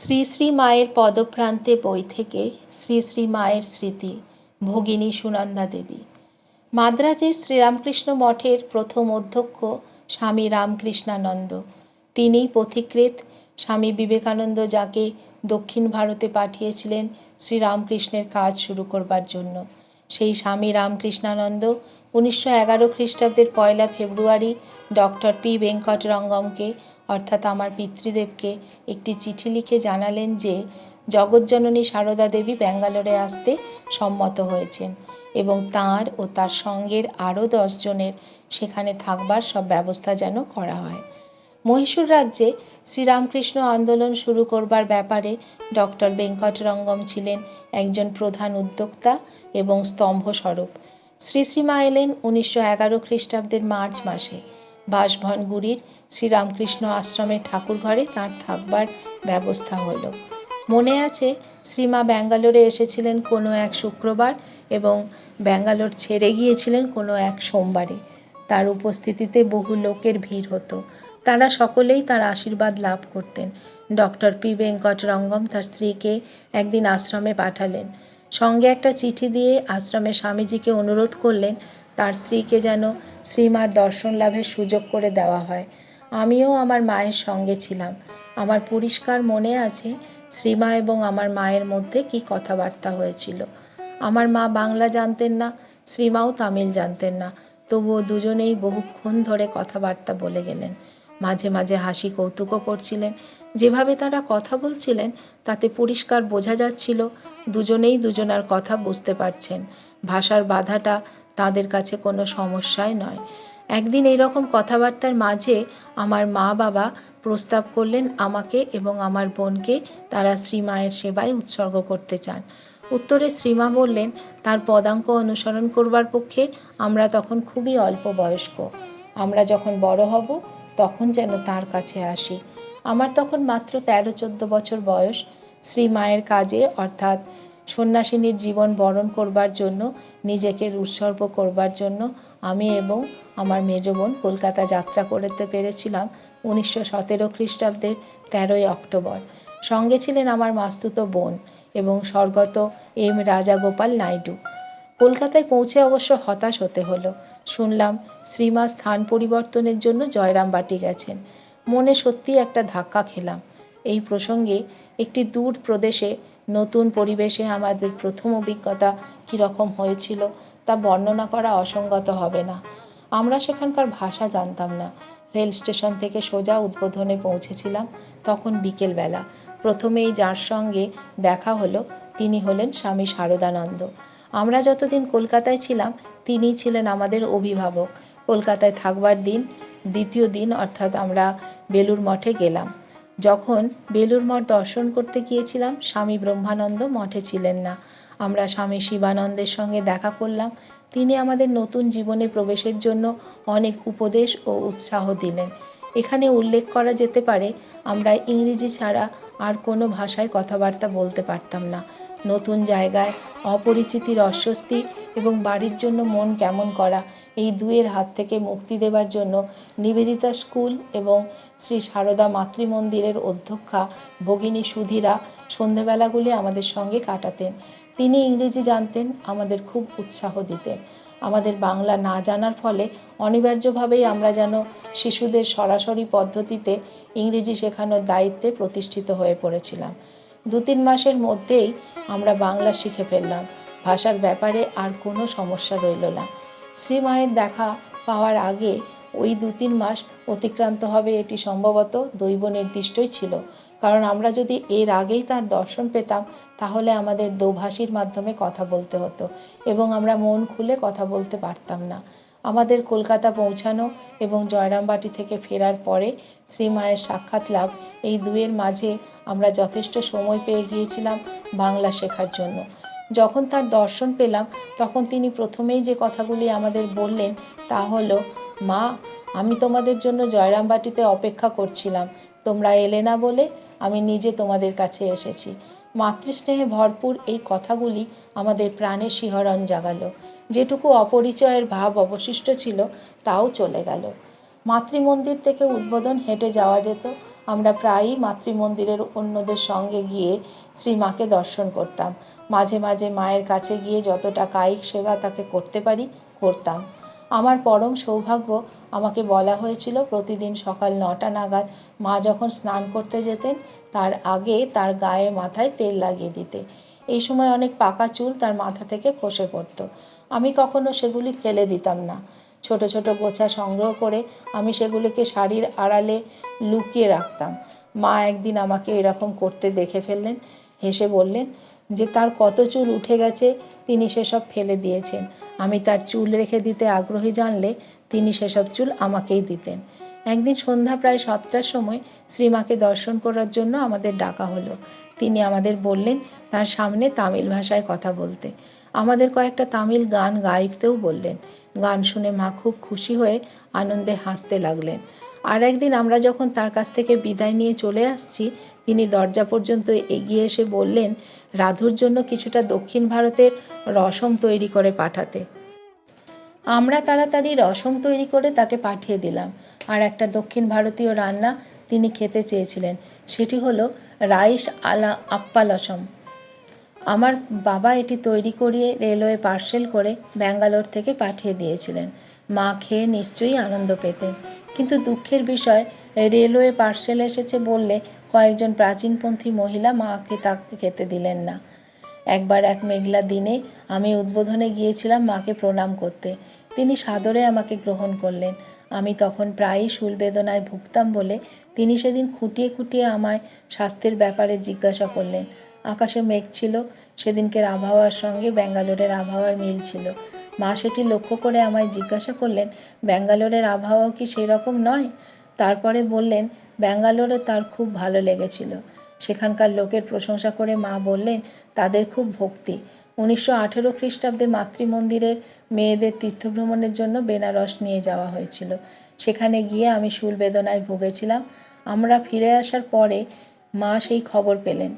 শ্রী শ্রী মায়ের পদপ্রান্তে বই থেকে শ্রী শ্রী মায়ের স্মৃতি, ভগিনী সুনন্দা দেবী। মাদ্রাজের শ্রীরামকৃষ্ণ মঠের প্রথম অধ্যক্ষ স্বামী রামকৃষ্ণানন্দ। তিনিই পথিকৃত স্বামী বিবেকানন্দ যাকে দক্ষিণ ভারতে পাঠিয়েছিলেন, শ্রীরামকৃষ্ণের কাজ শুরু করবার জন্য। সেই স্বামী রামকৃষ্ণানন্দ উনিশশো এগারো খ্রিস্টাব্দের পয়লা ফেব্রুয়ারি ডক্টর পি ভেঙ্কটরঙ্গমকে, অর্থাৎ আমার পিতৃদেবকে, একটি চিঠি লিখে জানালেন যে, জগজ্জননী সারদা দেবী ব্যাঙ্গালোরে আসতে সম্মত হয়েছেন এবং তাঁর ও তার সঙ্গের আরও দশজনের সেখানে থাকবার সব ব্যবস্থা যেন করা হয়। মহীশূর রাজ্যে শ্রীরামকৃষ্ণ আন্দোলন শুরু করবার ব্যাপারে ডক্টর বেঙ্কটরঙ্গম ছিলেন একজন প্রধান উদ্যোক্তা এবং স্তম্ভস্বরূপ। শ্রী শ্রীমা এলেন উনিশশো এগারো খ্রিস্টাব্দের মার্চ মাসে। বাসভনগুড়ির শ্রীরামকৃষ্ণ আশ্রমের ঠাকুরঘরে তাঁর থাকবার ব্যবস্থা হলো। মনে আছে শ্রীমা ব্যাঙ্গালোরে এসেছিলেন কোনো এক শুক্রবার এবং ব্যাঙ্গালোর ছেড়ে গিয়েছিলেন কোনো এক সোমবারে। তার উপস্থিতিতে বহু লোকের ভিড় হতো। তারা সকলেই তার আশীর্বাদ লাভ করতেন। ডক্টর পি ভেঙ্কটরঙ্গম তার স্ত্রীকে একদিন আশ্রমে পাঠালেন। সঙ্গে একটা চিঠি দিয়ে আশ্রমের স্বামীজিকে অনুরোধ করলেন, তার স্ত্রীকে যেন শ্রীমার দর্শন লাভের সুযোগ করে দেওয়া হয়। আমিও আমার মায়ের সঙ্গে ছিলাম। আমার পরিষ্কার মনে আছে শ্রীমা এবং আমার মায়ের মধ্যে কি কথাবার্তা হয়েছিল। আমার মা বাংলা জানতেন না, শ্রীমাও তামিল জানতেন না। তবুও দুজনেই বহুক্ষণ ধরে কথাবার্তা বলে গেলেন। মাঝে মাঝে হাসি কৌতুকও করছিলেন। যেভাবে তারা কথা বলছিলেন, তাতে পরিষ্কার বোঝা যাচ্ছিল দুজনেই দুজনার কথা বুঝতে পারছেন। ভাষার বাধাটা তাদের কাছে কোনো সমস্যাই নয়। একদিন এইরকম কথাবার্তার মাঝে আমার মা বাবা প্রস্তাব করলেন আমাকে এবং আমার বোনকে তারা শ্রীমায়ের সেবায় উৎসর্গ করতে চান। উত্তরে শ্রীমা বললেন, তার পদাঙ্ক অনুসরণ করবার পক্ষে আমরা তখন খুবই অল্প বয়স্ক। আমরা যখন বড় হব তখন যেন তার কাছে আসি। আমার তখন মাত্র তেরো, চোদ্দ বছর বয়স। শ্রী মায়ের কাজে, অর্থাৎ সন্ন্যাসিনীর জীবন বরণ করবার জন্য, নিজেকে উৎসর্গ করবার জন্য আমি এবং আমার মেজ বোন কলকাতা যাত্রা করতে পেরেছিলাম উনিশশো সতেরো খ্রিস্টাব্দের তেরোই অক্টোবর। সঙ্গে ছিলেন আমার মাস্তুত বোন এবং স্বর্গত এম রাজাগোপাল নাইডু। কলকাতায় পৌঁছে অবশ্য হতাশ হতে হলো। শুনলাম শ্রীমা স্থান পরিবর্তনের জন্য জয়রামবাটি গেছেন। মনে সত্যি একটা ধাক্কা খেলাম। এই প্রসঙ্গে একটি দূর প্রদেশে নতুন পরিবেশে আমাদের প্রথম অভিজ্ঞতা কীরকম হয়েছিল তা বর্ণনা করা অসঙ্গত হবে না। আমরা সেখানকার ভাষা জানতাম না। রেল স্টেশন থেকে সোজা উদ্বোধনে পৌঁছেছিলাম তখন বিকেলবেলা। প্রথমেই যার সঙ্গে দেখা হলো তিনি হলেন স্বামী শারদানন্দ। আমরা যতদিন কলকাতায় ছিলাম, তিনিই ছিলেন আমাদের অভিভাবক। কলকাতায় থাকবার দিন, দ্বিতীয় দিন অর্থাৎ আমরা বেলুর মঠে গেলাম। যখন বেলুর মঠ দর্শন করতে গিয়েছিলাম, স্বামী ব্রহ্মানন্দ মঠে ছিলেন না। আমরা স্বামী শিবানন্দের সঙ্গে দেখা করলাম। তিনি আমাদের নতুন জীবনে প্রবেশের জন্য অনেক উপদেশ ও উৎসাহ দিলেন। এখানে উল্লেখ করা যেতে পারে, আমরা ইংরেজি ছাড়া আর কোনো ভাষায় কথাবার্তা বলতে পারতাম না। নতুন জায়গায়, অপরিচিতির অস্বস্তি এবং বাড়ির জন্য মন কেমন করা, এই দুয়ের হাত থেকে মুক্তি দেবার জন্য নিবেদিতা স্কুল এবং শ্রী সারদা মাতৃমন্দিরের অধ্যক্ষা ভগিনী সুধীরা সন্ধেবেলাগুলি আমাদের সঙ্গে কাটাতেন। তিনি ইংরেজি জানতেন, আমাদের খুব উৎসাহ দিতেন। আমাদের বাংলা না জানার ফলে অনিবার্যভাবেই আমরা যেন শিশুদের সরাসরি পদ্ধতিতে ইংরেজি শেখানোর দায়িত্বে প্রতিষ্ঠিত হয়ে পড়েছিলাম। দু তিন মাসের মধ্যেই আমরা বাংলা শিখে ফেললাম। ভাষার ব্যাপারে আর কোনো সমস্যা রইল না। শ্রীমায়ের দেখা পাওয়ার আগে ওই দু তিন মাস অতিক্রান্ত হবে এটি সম্ভবত দৈব নির্দিষ্টই ছিল। কারণ আমরা যদি এর আগেই তার দর্শন পেতাম, তাহলে আমাদের দোভাষীর মাধ্যমে কথা বলতে হতো এবং আমরা মন খুলে কথা বলতে পারতাম না। আমাদের কলকাতা পৌঁছানো এবং জয়রামবাটি থেকে ফেরার পরে শ্রীমায়ের সাক্ষাৎ লাভ, এই দুয়ের মাঝে আমরা যথেষ্ট সময় পেয়ে গিয়েছিলাম বাংলা শেখার জন্য। যখন তার দর্শন পেলাম, তখন তিনি প্রথমেই যে কথাগুলি আমাদের বললেন তা হলো, মা, আমি তোমাদের জন্য জয়রামবাটিতে অপেক্ষা করছিলাম। তোমরা এলে না বলে আমি নিজে তোমাদের কাছে এসেছি। মাতৃস্নেহে ভরপুর এই কথাগুলি আমাদের প্রাণে শিহরণ জাগালো। যেটুকু অপরিচয়ের ভাব অবশিষ্ট ছিল, তাও চলে গেল। মাতৃমন্দির থেকে উদ্বোধন হেঁটে যাওয়া যেত। আমরা প্রায়ই মাতৃমন্দিরের অন্যদের সঙ্গে গিয়ে শ্রীমাকে দর্শন করতাম। মাঝে মাঝে মায়ের কাছে গিয়ে যতটা কায়িক সেবা তাকে করতে পারি, করতাম। আমার পরম সৌভাগ্য, আমাকে বলা হয়েছিল প্রতিদিন সকাল নটা নাগাদ মা যখন স্নান করতে যেতেন, তার আগে তার গায়ে মাথায় তেল লাগিয়ে দিতে। এই সময় অনেক পাকা চুল তার মাথা থেকে খসে পড়তো। আমি কখনো সেগুলি ফেলে দিতাম না। ছোট ছোট গোছা সংগ্রহ করে আমি সেগুলিকে শাড়ির আড়ালে লুকিয়ে রাখতাম। মা একদিন আমাকে এরকম করতে দেখে ফেললেন। হেসে বললেন, যে তার কত চুল উঠে গেছে, তিনি সেসব ফেলে দিয়েছেন। আমি তার চুল রেখে দিতে আগ্রহী জানলে তিনি সেসব চুল আমাকেই দিতেন। একদিন সন্ধ্যা প্রায় সাতটার সময় শ্রীমাকে দর্শন করার জন্য আমাদের ডাকা হলো। তিনি আমাদের বললেন, তার সামনে তামিল ভাষায় কথা বলতে। আমাদের কয়েকটা তামিল গান গাইতেও বললেন। গান শুনে মা খুব খুশি হয়ে আনন্দে হাসতে লাগলেন। আর একদিন আমরা যখন তার কাছ থেকে বিদায় নিয়ে চলে আসছি, তিনি দরজা পর্যন্ত এগিয়ে এসে বললেন, রাধুর জন্য কিছুটা দক্ষিণ ভারতের রসম তৈরি করে পাঠাতে। আমরা তাড়াতাড়ি রসম তৈরি করে তাকে পাঠিয়ে দিলাম। আর একটা দক্ষিণ ভারতীয় রান্না তিনি খেতে চেয়েছিলেন। সেটি হলো রাইস আলা আপ্পালসম। আমার বাবা এটি তৈরি করিয়ে রেলওয়ে পার্সেল করে ব্যাঙ্গালোর থেকে পাঠিয়ে দিয়েছিলেন। মা খেয়ে নিশ্চয়ই আনন্দ পেতেন। কিন্তু দুঃখের বিষয়, রেলওয়ে পার্সেল এসেছে বললে কয়েকজন প্রাচীনপন্থী মহিলা মাকে তাকে খেতে দিলেন না। একবার এক মেঘলা দিনে আমি উদ্বোধনে গিয়েছিলাম মাকে প্রণাম করতে। তিনি সাদরে আমাকে গ্রহণ করলেন। আমি তখন প্রায়ই শুল বেদনায় ভুগতাম বলে তিনি সেদিন খুঁটিয়ে খুঁটিয়ে আমায় স্বাস্থ্যের ব্যাপারে জিজ্ঞাসা করলেন। আকাশে মেঘ ছিল সেদিনকের আবহাওয়ার সঙ্গে ব্যাঙ্গালোরের আবহাওয়ার মিল ছিল। মা সেটি লক্ষ্য করে আমায় জিজ্ঞাসা করলেন, ব্যাঙ্গালোরের আবহাওয়াও কি সেই রকম নয়? তারপরে বললেন, ব্যাঙ্গালোরে তার খুব ভালো লেগেছিল। সেখানকার লোকের প্রশংসা করে মা বললেন, তাদের খুব ভক্তি। উনিশশো আঠেরো খ্রিস্টাব্দে মাতৃমন্দিরের মেয়েদের তীর্থভ্রমণের জন্য বেনারস নিয়ে যাওয়া হয়েছিল। সেখানে গিয়ে আমি শুল বেদনায় ভুগেছিলাম। আমরা ফিরে আসার পরে মা সেই খবর পেলেন।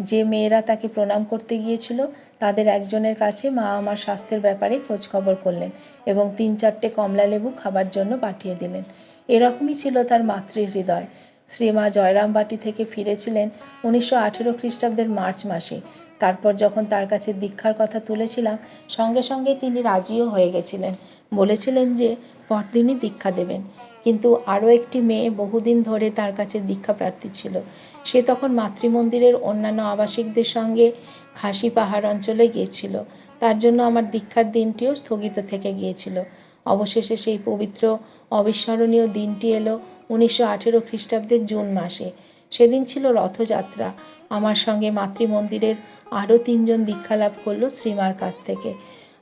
যে মেয়েরা তাকে প্রণাম করতে গিয়েছিল, তাদের একজনের কাছে মা আমার স্বাস্থ্যের ব্যাপারে খোঁজ খবর করলেন এবং তিন চারটে কমলা লেবু খাবার জন্য পাঠিয়ে দিলেন। এরকমই ছিল তার মাতৃ হৃদয় শ্রীমা জয়রামবাটি থেকে ফিরেছিলেন উনিশশো আঠেরো খ্রিস্টাব্দের মার্চ মাসে। তারপর যখন তার কাছে দীক্ষার কথা তুলেছিলাম, সঙ্গে সঙ্গে তিনি রাজিও হয়ে গেছিলেন। বলেছিলেন যে, পরদিনই দীক্ষা দেবেন। কিন্তু আরও একটি মেয়ে বহুদিন ধরে তার কাছে দীক্ষা প্রার্থী ছিল। সে তখন মাতৃমন্দিরের অন্যান্য আবাসিকদের সঙ্গে খাসি পাহাড় অঞ্চলে গিয়েছিল। তার জন্য আমার দীক্ষার দিনটিও স্থগিত থেকে গিয়েছিল। অবশেষে সেই পবিত্র, অবিস্মরণীয় দিনটি এলো উনিশশো আঠেরো খ্রিস্টাব্দের জুন মাসে। সেদিন ছিল রথযাত্রা। আমার সঙ্গে মাতৃমন্দিরের আরও তিনজন দীক্ষালাভ করল শ্রীমার কাছ থেকে।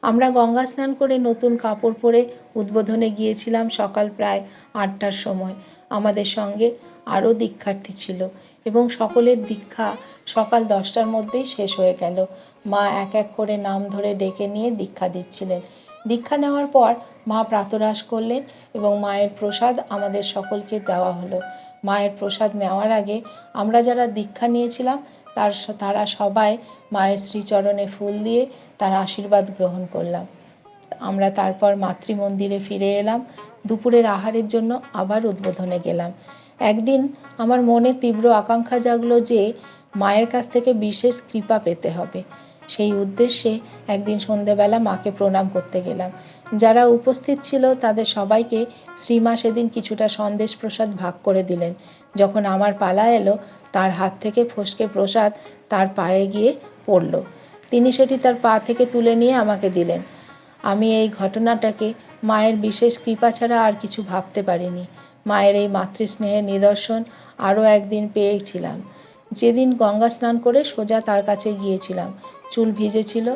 আমরা গঙ্গা স্নান করে নতুন কাপড় পরে উদ্বোধনে গিয়েছিলাম সকাল প্রায় আটটার সময়। আমাদের সঙ্গে আরও দীক্ষার্থী ছিল। এবং সকলের দীক্ষা সকাল দশটার মধ্যেই শেষ হয়ে গেল। মা এক এক করে নাম ধরে ডেকে নিয়ে দীক্ষা দিচ্ছিলেন। দীক্ষা নেওয়ার পর মা প্রাতরাস করলেন এবং মায়ের প্রসাদ আমাদের সকলকে দেওয়া হলো। মায়ের প্রসাদ নেওয়ার আগে আমরা যারা দীক্ষা নিয়েছিলাম, তার তারা সবাই মায়ের শ্রীচরণে ফুল দিয়ে তার আশীর্বাদ গ্রহণ করলাম। আমরা তারপর মাতৃমন্দিরে ফিরে এলাম। দুপুরের আহারের জন্য আবার উদ্বোধনে গেলাম। একদিন আমার মনে তীব্র আকাঙ্ক্ষা জাগলো যে মায়ের কাছ থেকে বিশেষ কৃপা পেতে হবে। সেই উদ্দেশ্যে একদিন সন্ধেবেলা মাকে প্রণাম করতে গেলাম। যারা উপস্থিত ছিল তাদের সবাইকে শ্রীমা সেদিন কিছুটা সন্দেশ প্রসাদ ভাগ করে দিলেন। যখন আমার পালা এলো, তার হাত থেকে ফসকে প্রসাদ তার পায়ে গিয়ে পড়ল। তিনি সেটি তার পা থেকে তুলে নিয়ে আমাকে দিলেন। আমি এই ঘটনাটাকে মায়ের বিশেষ কৃপা ছাড়া আর কিছু ভাবতে পারিনি। মায়ের এই মাতৃস্নেহের নিদর্শন আরও একদিন পেয়েছিলাম। যেদিন গঙ্গা স্নান করে সোজা তার কাছে গিয়েছিলাম। চুল ভিজেছিল।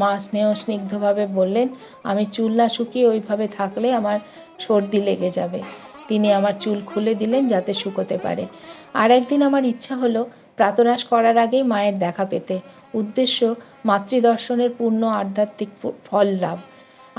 মা স্নেহ স্নিগ্ধভাবে বললেন, আমি চুল না শুকিয়ে ওইভাবে থাকলে আমার সর্দি লেগে যাবে। তিনি আমার চুল খুলে দিলেন যাতে শুকোতে পারে। আর একদিন আমার ইচ্ছা হলো প্রাতরাশ করার আগেই মায়ের দেখা পেতে। উদ্দেশ্য মাতৃদর্শনের পূর্ণ আধ্যাত্মিক ফল লাভ।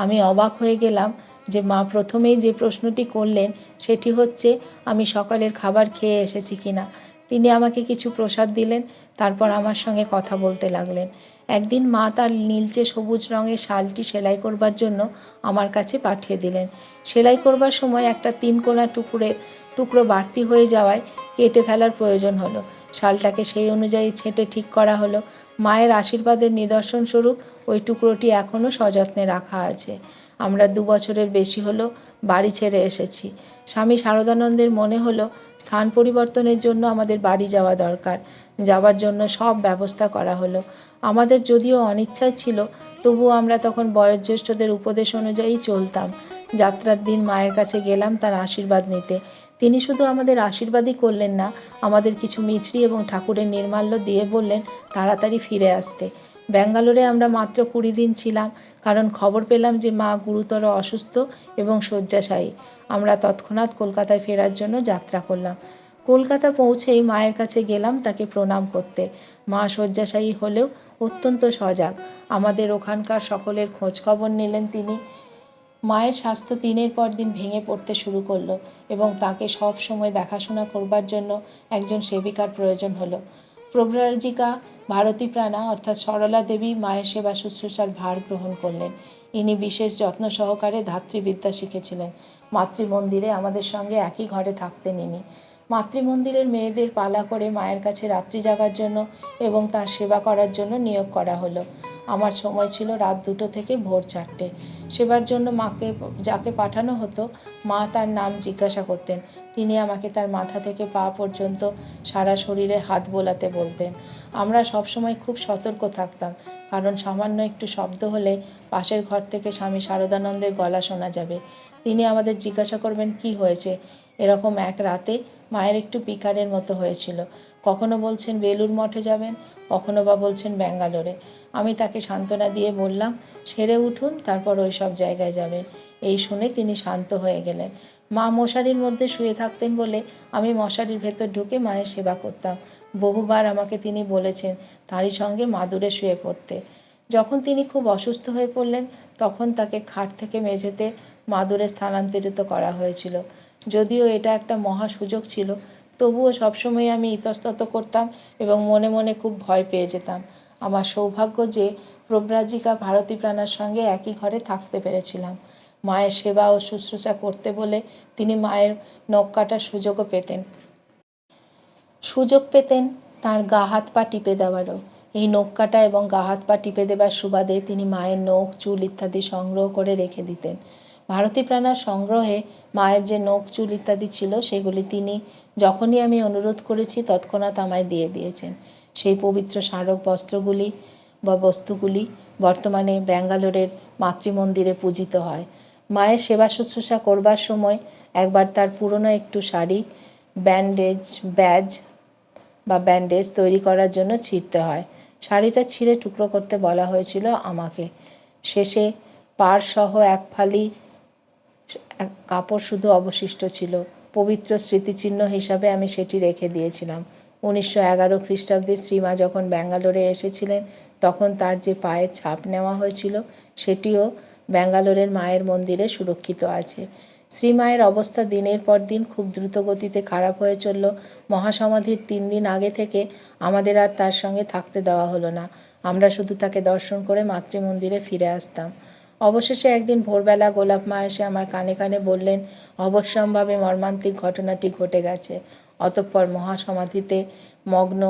আমি অবাক হয়ে গেলাম যে মা প্রথমেই যে প্রশ্নটি করলেন, সেটি হচ্ছে, আমি সকালের খাবার খেয়ে এসেছি কিনা তিনি আমাকে কিছু প্রসাদ দিলেন, তারপর আমার সঙ্গে কথা বলতে লাগলেন। একদিন মা তার নীলচে সবুজ রঙের শালটি সেলাই করবার জন্য আমার কাছে পাঠিয়ে দিলেন। সেলাই করবার সময় একটা তিন কোনা টুকুরের টুকরো বাড়তি হয়ে যাওয়ায় কেটে ফেলার প্রয়োজন হলো। শালটাকে সেই অনুযায়ী ছেঁটে ঠিক করা হলো। মায়ের আশীর্বাদের নিদর্শন স্বরূপ ওই টুকরোটি এখনও সযত্নে রাখা আছে। আমরা দু বছরের বেশি হলো বাড়ি ছেড়ে এসেছি। স্বামী শারদানন্দের মনে হলো স্থান পরিবর্তনের জন্য আমাদের বাড়ি যাওয়া দরকার। যাওয়ার জন্য সব ব্যবস্থা করা হলো। আমাদের যদিও অনিচ্ছায় ছিল, তবুও আমরা তখন বয়োজ্যেষ্ঠদের উপদেশ অনুযায়ী চলতাম। যাত্রার দিন মায়ের কাছে গেলাম তার আশীর্বাদ নিতে। তিনি শুধু আমাদের আশীর্বাদই করলেন না, আমাদের কিছু মিছরি এবং ঠাকুরের নির্মাল্য দিয়ে বললেন তাড়াতাড়ি ফিরে আসতে। ব্যাঙ্গালোরে আমরা মাত্র কুড়ি দিন ছিলাম, কারণ খবর পেলাম যে মা গুরুতর অসুস্থ এবং শয্যাশায়ী। আমরা তৎক্ষণাৎ কলকাতায় ফেরার জন্য যাত্রা করলাম। কলকাতা পৌঁছেই মায়ের কাছে গেলাম তাকে প্রণাম করতে। মা শয্যাশায়ী হলেও অত্যন্ত সজাগ। আমাদের ওখানকার সকলের খোঁজ খবর নিলেন তিনি। মায়ের স্বাস্থ্য দিনের পর দিন ভেঙে পড়তে শুরু করল এবং তাকে সব সময় দেখাশোনা করবার জন্য একজন সেবিকার প্রয়োজন হলো। প্রব্রাজিকা ভারতী প্রাণা অর্থাৎ সরলা দেবী মায়ের সেবা শুশ্রূষার ভার গ্রহণ করলেন। ইনি বিশেষ যত্ন সহকারে ধাত্রীবিদ্যা শিখেছিলেন। মাতৃমন্দিরে আমাদের সঙ্গে একই ঘরে থাকতেন ইনি। মাতৃমন্দিরের মেয়েদের পালা করে মায়ের কাছে রাত্রি জাগার জন্য এবং তার সেবা করার জন্য নিয়োগ করা হলো। আমার সময় ছিল রাত দুটো থেকে ভোর চারটে। সেবার জন্য মাকে, যাকে পাঠানো হতো, মা তার নাম জিজ্ঞাসা করতেন। তিনি আমাকে তার মাথা থেকে পা পর্যন্ত সারা শরীরে হাত বোলাতে বলতেন। আমরা সবসময় খুব সতর্ক থাকতাম, কারণ সামান্য একটু শব্দ হলে পাশের ঘর থেকে স্বামী শারদানন্দের গলা শোনা যাবে। তিনি আমাদের জিজ্ঞাসা করবেন, কি হয়েছে? এরকম এক রাতে মায়ের একটু পিকারের মতো হয়েছিল। কখনো বলছেন বেলুর মঠে যাবেন? কখনো বা বলছেন, ব্যাঙ্গালোরে। আমি তাকে সান্ত্বনা দিয়ে বললাম, সেরে উঠুন, তারপর ওই সব জায়গায় যাবেন। এই শুনে তিনি শান্ত হয়ে গেলেন। মা মশারির মধ্যে শুয়ে থাকতেন বলে আমি মশারির ভেতর ঢুকে মায়ের সেবা করতাম। বহুবার আমাকে তিনি বলেছেন তারই সঙ্গে মাদুরে শুয়ে পড়তে। যখন তিনি খুব অসুস্থ হয়ে পড়লেন, তখন তাকে খাট থেকে মেঝেতে মাদুরে স্থানান্তরিত করা হয়েছিল। যদিও এটা একটা মহা সুযোগ ছিল, তবুও সবসময় আমি ইতস্তত করতাম এবং মনে মনে খুব ভয় পেয়ে যেতাম। আমার সৌভাগ্য যে প্রব্রাজিকা ভারতী প্রাণার সঙ্গে একই ঘরে থাকতে পেরেছিলাম। মায়ের সেবা ও শুশ্রূষা করতে বলে তিনি মায়ের নখ কাটার সুযোগও পেতেন। সুযোগ পেতেন তার গা হাত পা টিপে দেওয়ারও। এই নখ কাটা এবং গা হাত পা টিপে দেবার সুবাদে তিনি মায়ের নখ, চুল ইত্যাদি সংগ্রহ করে রেখে দিতেন। ভারতী প্রাণার সংগ্রহে মায়ের যে নখ, চুল ইত্যাদি ছিল, সেগুলি তিনি যখনই আমি অনুরোধ করেছি, তৎক্ষণাৎ আমায় দিয়ে দিয়েছেন। সেই পবিত্র স্মারক বস্ত্রগুলি বা বস্তুগুলি বর্তমানে ব্যাঙ্গালোরের মাতৃমন্দিরে পূজিত হয়। মায়ের সেবা শুশ্রূষা করবার সময় একবার তার পুরনো একটু শাড়ি, ব্যান্ডেজ, ব্যাজ বা ব্যান্ডেজ তৈরি করার জন্য ছিঁড়তে হয়। শাড়িটা ছিঁড়ে টুকরো করতে বলা হয়েছিল আমাকে। শেষে পাড় সহ এক ফালি কাপড় শুধু অবশিষ্ট ছিল। পবিত্র স্মৃতিচিহ্ন হিসাবে আমি সেটি রেখে দিয়েছিলাম। উনিশশো এগারো খ্রিস্টাব্দে শ্রীমা যখন ব্যাঙ্গালোরে এসেছিলেন, তখন তার যে পায়ের ছাপ নেওয়া হয়েছিল, সেটিও ব্যাঙ্গালোরের মায়ের মন্দিরে সুরক্ষিত আছে। শ্রীমায়ের অবস্থা দিনের পর দিন খুব দ্রুত গতিতে খারাপ হয়ে চলল। মহাসমাধির তিন দিন আগে থেকে আমাদের আর তার সঙ্গে থাকতে দেওয়া হলো না। আমরা শুধু তাকে দর্শন করে মাতৃমন্দিরে ফিরে আসতাম। অবশেষে একদিন ভোরবেলা গোলাপ মা এসে আমার কানে কানে বললেন, অবশ্যম্ভাবে মর্মান্তিক ঘটনাটি ঘটে গেছে। অতঃপর মহাসমাধিতে মগ্ন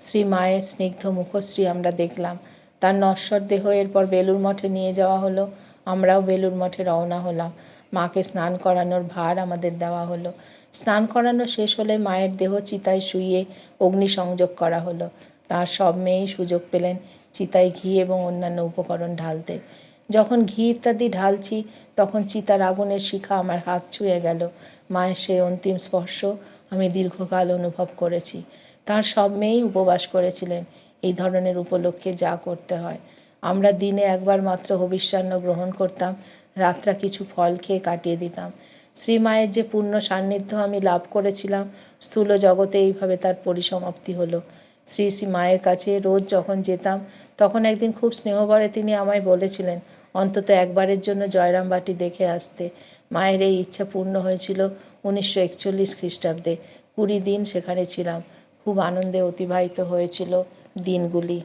শ্রী মায়ের স্নিগ্ধ মুখশ্রী আমরা দেখলাম। তার নশ্বর দেহ এরপর বেলুর মঠে নিয়ে যাওয়া হলো। আমরাও বেলুর মঠে রওনা হলাম। মাকে স্নান করানোর ভার আমাদের দেওয়া হলো। স্নান করানো শেষ হলে মায়ের দেহ চিতায় শুইয়ে অগ্নিসংযোগ করা হলো। তার সব মেয়েই সুযোগ পেলেন চিতায় ঘি এবং অন্যান্য উপকরণ ঢালতে। যখন ঘি ইত্যাদি ঢালছি, তখন চিতার আগুনের শিখা আমার হাত ছুঁয়ে গেল। মায়ের সেই অন্তিম স্পর্শ আমি দীর্ঘকাল অনুভব করেছি। তার সব মেয়েই উপবাস করেছিলেন। এই ধরনের উপলক্ষে যা করতে হয়। আমরা দিনে একবার মাত্র হবিষ্যান্ন গ্রহণ করতাম, রাত্রা কিছু ফল খেয়ে কাটিয়ে দিতাম। শ্রীমায়ের যে পূর্ণ সান্নিধ্য আমি লাভ করেছিলাম, স্থূল জগতে এইভাবে তার পরিসমাপ্তি হলো। শ্রী শ্রী মায়ের কাছে রোজ যখন যেতাম, তখন একদিন খুব স্নেহভরে তিনি আমায় বলেছিলেন, অন্তত একবারের জন্য জয়রাম বাটি দেখে আসতে। মায়ের এই ইচ্ছা পূর্ণ হয়েছিল উনিশশো একচল্লিশ খ্রিস্টাব্দে। কুড়ি দিন সেখানে ছিলাম। খুব আনন্দে অতিবাহিত হয়েছিল দিনগুলি।